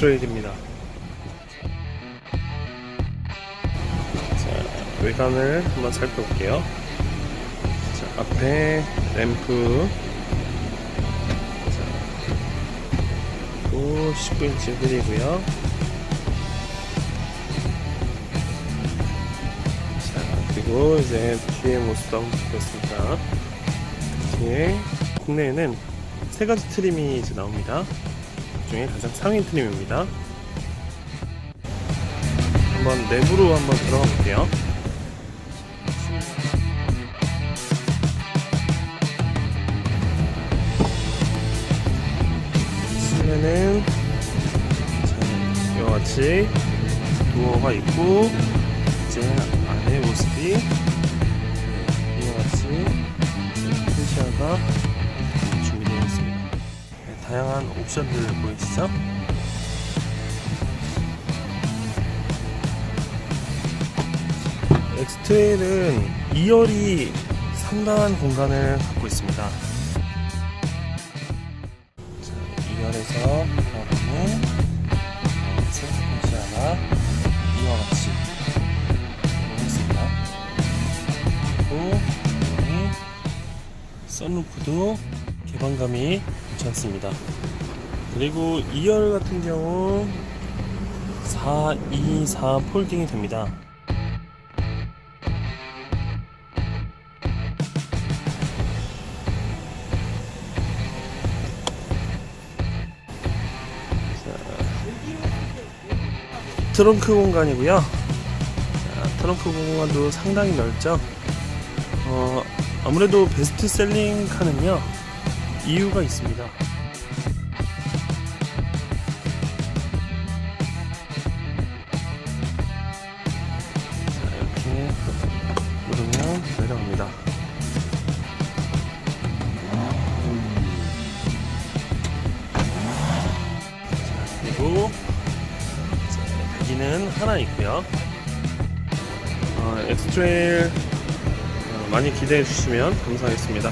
엑스트레일입니다. 자, 외관을 한번 살펴볼게요. 자, 앞에 램프. 자, 또 19인치 휠이고요. 자, 그리고 이제 뒤에 모습도 한번 보겠습니다. 뒤에 국내에는 세 가지 트림이 이제 나옵니다. 그 중에 가장 상위 트림입니다. 한번 내부로 한번 들어가 볼게요. 자, 이와 같이 도어가 있고 이제 안의 모습이 이와 같이 페시아가 다양한 옵션들 보이시죠? 엑스트레일은 2열이 상당한 공간을 갖고 있습니다. 자, 2열에서 바라보는 세트페시아가 이와 같이 있습니다. 그리고 여기 썬루프도 개방감이 괜찮습니다. 그리고 2열 같은 경우 4, 2, 4 폴딩이 됩니다. 트렁크 공간이고요. 자, 트렁크 공간도 상당히 넓죠. 어, 아무래도 베스트셀링 카는요 이유가 있습니다. 자, 이렇게 누르면 내려갑니다. 자, 그리고 자, 배기는 하나 있고요. 어, 엑스트레일 어, 많이 기대해 주시면 감사하겠습니다.